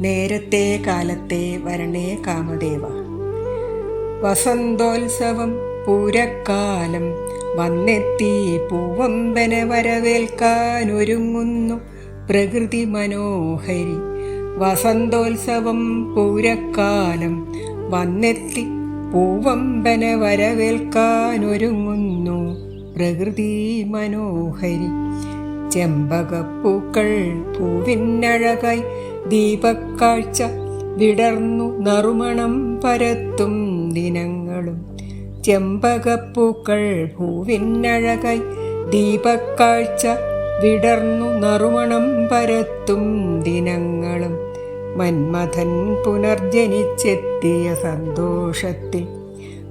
നേരത്തെ കാലത്തെ വരണേ കാമദേവ. വസന്തോത്സവം പൂരക്കാലം വന്നെത്തി പൂവമ്പനെ വരവേൽക്കാനൊരുങ്ങുന്നു പ്രകൃതി മനോഹരി. വസന്തോത്സവം പൂരക്കാലം വന്നെത്തി പൂവമ്പനെ വരവേൽക്കാനൊരുങ്ങുന്നു പ്രകൃതി മനോഹരി. ചെമ്പകപ്പൂക്കൾ പൂവിനഴകായി ദീപക്കാഴ്ച വിടർന്നു നറുമണം പരത്തും ദിനങ്ങളും. ചെമ്പകപ്പൂക്കൾ ഭൂവിന്നഴകൈ ദീപക്കാഴ്ച വിടർന്നു നറുമണം പരത്തും ദിനങ്ങളും. മന്മഥൻ പുനർജനിച്ചെത്തിയ സന്തോഷത്തിൽ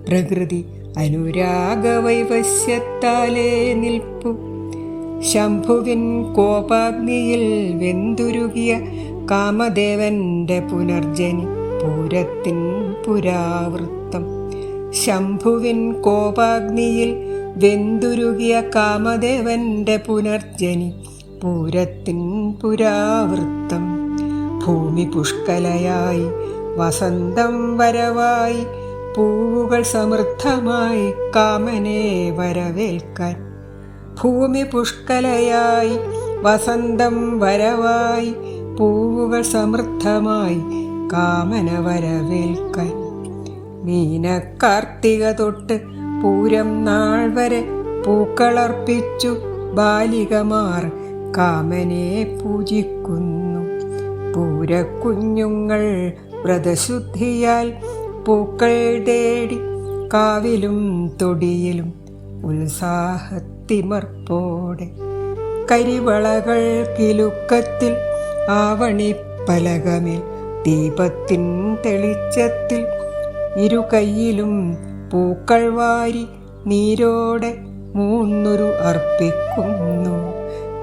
പ്രകൃതി അനുരാഗവൈവശ്യത്താലേ നിൽപ്പു. ശംഭുവിൻ കോപാഗ്നിയിൽ വെന്തുരുകിയ കാമദേവന്റെ പുനർജനി പൂരത്തിൻ പുരാവൃത്തം. ശംഭുവിൻ കോപാഗ്നിയിൽ വെന്തുരുകിയ കാമദേവന്റെ പുനർജനി പൂരത്തിൻ പുരാവൃത്തം. ഭൂമി പുഷ്കലയായി വസന്തം വരവായി പൂവുകൾ സമൃദ്ധമായി കാമനെ വരവേൽക്കാൻ. ഭൂമി പുഷ്കലയായി വസന്തം വരവായി പൂവുകൾ സമൃദ്ധമായി കാമന വരവേൽക്കാൻ. മീനക്കാർത്തിക തൊട്ട് പൂരം നാൾ വരെ പൂക്കളർപ്പിച്ചു ബാലികമാർ കാമനെ പൂജിക്കുന്നു. പൂരക്കുഞ്ഞുങ്ങൾ വ്രതശുദ്ധിയാൽ പൂക്കൾ തേടി കാവിലും തൊടിയിലും ഉത്സാഹത്തിമർപ്പോടെ കരിവളകൾ കിലുക്കത്തിൽ ആവണിപ്പലകമേൽ ദീപത്തിൻ തെളിച്ചത്തിൽ ഇരു കൈയിലും പൂക്കൾ വാരി നീരോടെ മൂന്നുരു അർപ്പിക്കുന്നു.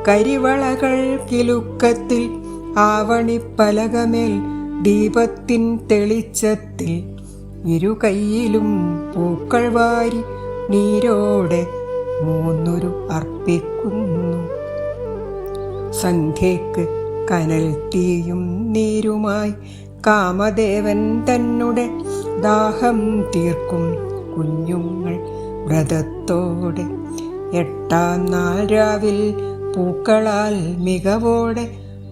കരിവളകൾ കിലുക്കത്തിൽ ആവണിപ്പലകമേൽ ദീപത്തിൻ തെളിച്ചത്തിൽ ഇരു കൈയിലും പൂക്കൾ വാരി നീരോടെ മൂന്നുരു അർപ്പിക്കുന്നു. സന്ധ്യയ്ക്ക് കനൽ തീയും നീരുമായി കാമദേവൻ തന്നുടെ ദാഹം തീർക്കും കുഞ്ഞുങ്ങൾ വ്രതത്തോടെ. എട്ടാം നാൾ രാവിൽ പൂക്കളാൽ മികവോടെ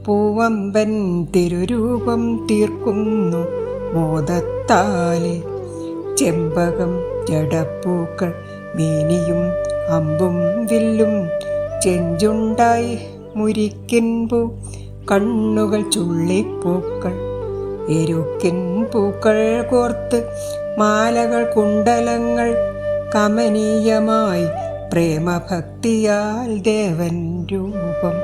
പൂവമ്പൻ തിരുരൂപം തീർക്കുന്നു മോദത്താലെ. ചെമ്പകം ജടപ്പൂക്കൾ മീനിയും അമ്പും വില്ലും ചെഞ്ചുണ്ടായി മുരിക്കിൻപൂ കണ്ണുകൾ ചുള്ളിപ്പൂക്കൾ എരുക്കിൻ പൂക്കൾ കോർത്ത് മാലകൾ കുണ്ടലങ്ങൾ കമനീയമായി പ്രേമഭക്തിയാൽ ദേവൻ രൂപം.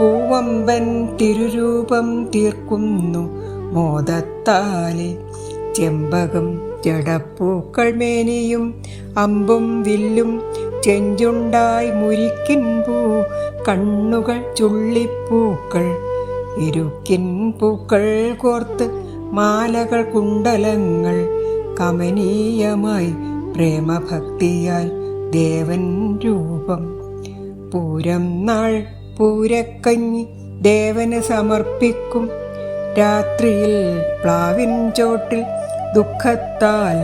പൂവമ്പൻ തിരുരൂപം തീർക്കുന്നു മോദത്താലെ. ചെമ്പകം ജടപ്പൂക്കൾ മേനിയും അമ്പും വില്ലും ചെഞ്ചുണ്ടായി മുരിക്കിൻ പൂ കണ്ണുകൾ ചുള്ളിപ്പൂക്കൾ ഇരുക്കിൻ പൂക്കൾ കോർത്ത് മാലകൾ കുണ്ടലങ്ങൾ കമനീയമായി പ്രേമഭക്തിയാൽ ദേവൻ രൂപം. പൂരം നാൾ പൂരക്കഞ്ഞി ദേവന് സമർപ്പിക്കും. രാത്രിയിൽ പ്ലാവിൻ ചോട്ടിൽ ദുഃഖത്താൽ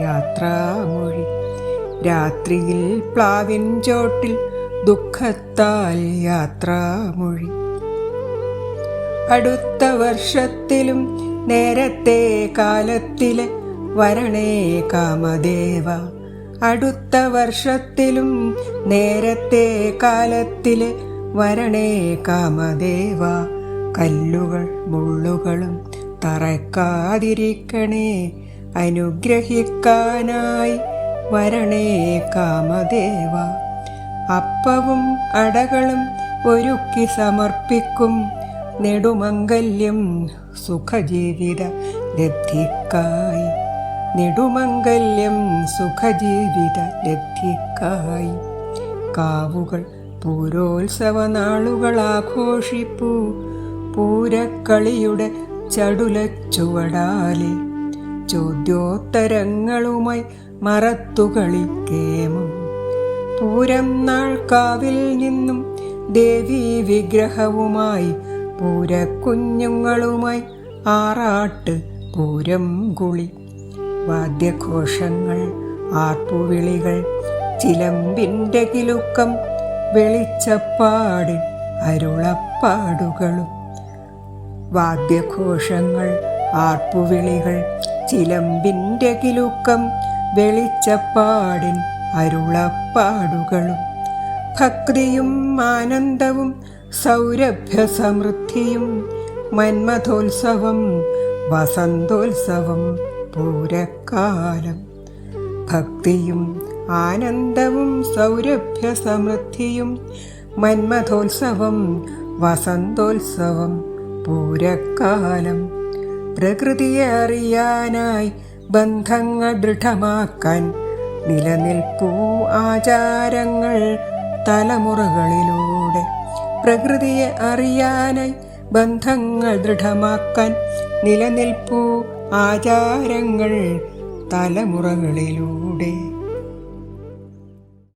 യാത്രാമൊഴി. രാത്രിയിൽ പ്ലാവിൻ ചോട്ടിൽ ദുഃഖത്താൽ യാത്രാമൊഴി അടുത്ത വർഷത്തിലും നേരത്തെ കാലത്തിലെ വരണേ കാമദേവ. അടുത്ത വർഷത്തിലും നേരത്തെ കാലത്തിലെ വരണേ കാമദേവ. കല്ലുകൾ മുള്ളുകളും തറക്കാതിരിക്കണേ അനുഗ്രഹിക്കാനായി വരണേ കാമദേവ. അപ്പവും അടകളും ഒരുക്കി സമർപ്പിക്കും നെടുമംഗല്യം സുഖജീവിത ലബ്ധിക്കായി. നെടുമംഗല്യം സുഖജീവിത ലബ്ധിക്കായി. കാവുകൾ പൂരോത്സവ നാളുകൾ ആഘോഷിപ്പൂ പൂരക്കളിയുടെ ചടുലച്ചുവടാലെ ചോദ്യോത്തരങ്ങളുമായി മറത്തുകളിക്കേമം പൂരം നാൾ കാവിൽ നിന്നും ദേവി വിഗ്രഹവുമായി പൂരക്കുഞ്ഞുങ്ങളുമായി ആറാട്ട് പൂരം കുളി. വാദ്യഘോഷങ്ങൾ ആർപ്പുവിളികൾ ചിലമ്പിന്റെ കിലുക്കം വെളിച്ചപ്പാട് അരുളപ്പാടുകളും. വാദ്യഘോഷങ്ങൾ ആർപ്പുവിളികൾ ചിലമ്പിന്റെ കിലുക്കം വെളിച്ചപ്പാടിൻ അരുളപ്പാടുകളും ഭക്തിയും ആനന്ദവും സൗരഭ്യ സമൃദ്ധിയും മന്മഥോത്സവം വസന്തോത്സവം പൂരക്കാലം. ഭക്തിയും ആനന്ദവും സൗരഭ്യ സമൃദ്ധിയും മന്മഥോത്സവം വസന്തോത്സവം പൂരക്കാലം. പ്രകൃതിയെ അറിയാനായി ബന്ധങ്ങൾ ദൃഢമാക്കാൻ നിലനിൽപ്പൂ ആചാരങ്ങൾ തലമുറകളിലൂടെ. പ്രകൃതിയെ അറിയാനായി ബന്ധങ്ങൾ ദൃഢമാക്കാൻ നിലനിൽപ്പൂ ആചാരങ്ങൾ തലമുറകളിലൂടെ.